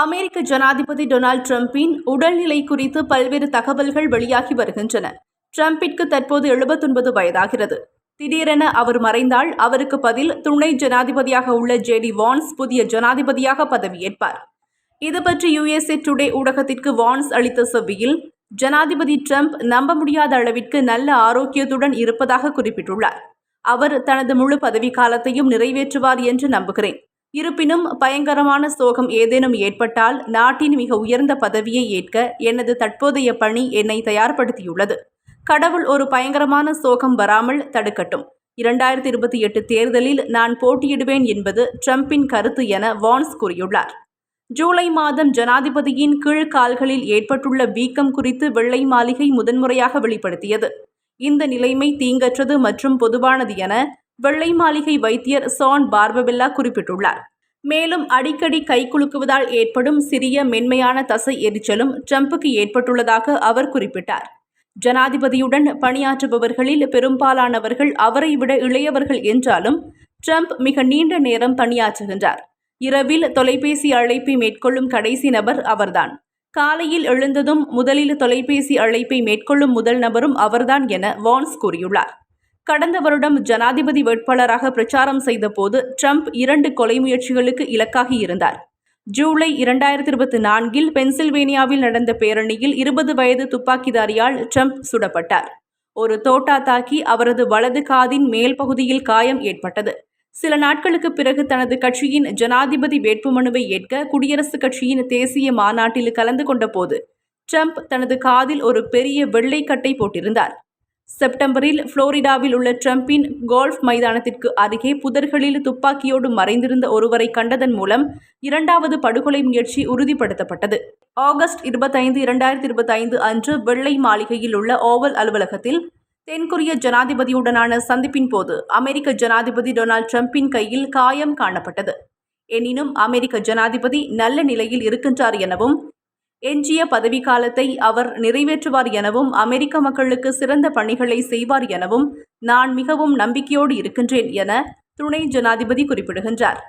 அமெரிக்க ஜனாதிபதி டொனால்ட் டிரம்பின் உடல்நிலை குறித்து பல்வேறு தகவல்கள் வெளியாகி வருகின்றன. ட்ரம்பிற்கு தற்போது எழுபத்தொன்பது வயதாகிறது. திடீரென அவர் மறைந்தால் அவருக்கு பதில் துணை ஜனாதிபதியாக உள்ள ஜேடி வான்ஸ் புதிய ஜனாதிபதியாக பதவியேற்பார். இது பற்றி யுஎஸ்ஏ டுடே ஊடகத்திற்கு வான்ஸ் அளித்த செவ்வியில் ஜனாதிபதி ட்ரம்ப் நம்ப முடியாத அளவிற்கு நல்ல ஆரோக்கியத்துடன் இருப்பதாக குறிப்பிட்டுள்ளார். அவர் தனது முழு பதவிக்காலத்தையும் நிறைவேற்றுவார் என்று நம்புகிறேன். இருப்பினும் பயங்கரமான சோகம் ஏதேனும் ஏற்பட்டால் நாட்டின் மிக உயர்ந்த பதவியை ஏற்க எனது தற்போதைய பணி என்னை தயார்படுத்தியுள்ளது. கடவுள் ஒரு பயங்கரமான சோகம் வராமல் தடுக்கட்டும். இரண்டாயிரத்தி இருபத்தி எட்டு தேர்தலில் நான் போட்டியிடுவேன் என்பது ட்ரம்பின் கருத்து என வான்ஸ் கூறியுள்ளார். ஜூலை மாதம் ஜனாதிபதியின் கீழ்கால்களில் ஏற்பட்டுள்ள வீக்கம் குறித்து வெள்ளை மாளிகை முதன்முறையாக வெளிப்படுத்தியது. இந்த நிலைமை தீங்கற்றது மற்றும் பொதுவானது என வெள்ளை மாளிகை வைத்தியர் சான் பார்பபெல்லா குறிப்பிட்டுள்ளார். மேலும் அடிக்கடி கை குலுக்குவதால் ஏற்படும் சிறிய மென்மையான தசை எரிச்சலும் ட்ரம்புக்கு ஏற்பட்டுள்ளதாக அவர் குறிப்பிட்டார். ஜனாதிபதியுடன் பணியாற்றுபவர்களில் பெரும்பாலானவர்கள் அவரை விட இளையவர்கள் என்றாலும் ட்ரம்ப் மிக நீண்ட நேரம் பணியாற்றுகின்றார். இரவில் தொலைபேசி அழைப்பை மேற்கொள்ளும் கடைசி நபர் அவர்தான். காலையில் எழுந்ததும் முதலில் தொலைபேசி அழைப்பை மேற்கொள்ளும் முதல் நபரும் அவர்தான் என வான்ஸ் கூறியுள்ளார். கடந்த வருடம் ஜனாதிபதி வேட்பாளராக பிரச்சாரம் செய்தபோது ட்ரம்ப் இரண்டு கொலை முயற்சிகளுக்கு இலக்காகி இருந்தார். ஜூலை இரண்டாயிரத்தி இருபத்தி நான்கில் பென்சில்வேனியாவில் நடந்த பேரணியில் இருபது வயது துப்பாக்கிதாரியால் ட்ரம்ப் சுடப்பட்டார். ஒரு தோட்டா தாக்கி அவரது வலது காதின் மேல் பகுதியில் காயம் ஏற்பட்டது. சில நாட்களுக்கு பிறகு தனது கட்சியின் ஜனாதிபதி வேட்புமனுவை ஏற்க குடியரசுக் கட்சியின் தேசிய மாநாட்டில் கலந்து கொண்ட போது ட்ரம்ப் தனது காதில் ஒரு பெரிய வெள்ளைக்கட்டை போட்டிருந்தார். செப்டம்பரில் புளோரிடாவில் உள்ள ட்ரம்பின் கோல்ஃப் மைதானத்திற்கு அருகே புதர்களில் துப்பாக்கியோடு மறைந்திருந்த ஒருவரை கண்டதன் மூலம் இரண்டாவது படுகொலை முயற்சி உறுதிப்படுத்தப்பட்டது. ஆகஸ்ட் இருபத்தைந்து இரண்டாயிரத்தி இருபத்தைந்து அன்று வெள்ளை மாளிகையில் உள்ள ஓவல் அலுவலகத்தில் தென்கொரிய ஜனாதிபதியுடனான சந்திப்பின் போது அமெரிக்க ஜனாதிபதி டொனால்ட் ட்ரம்பின் கையில் காயம் காணப்பட்டது. எனினும் அமெரிக்க ஜனாதிபதி நல்ல நிலையில் இருக்கின்றார் எனவும் எஞ்சிய பதவிக்காலத்தை அவர் நிறைவேற்றுவார் எனவும் அமெரிக்க மக்களுக்கு சிறந்த பணிகளை செய்வார் எனவும் நான் மிகவும் நம்பிக்கையோடு இருக்கின்றேன் என துணை ஜனாதிபதி குறிப்பிடுகின்றார்.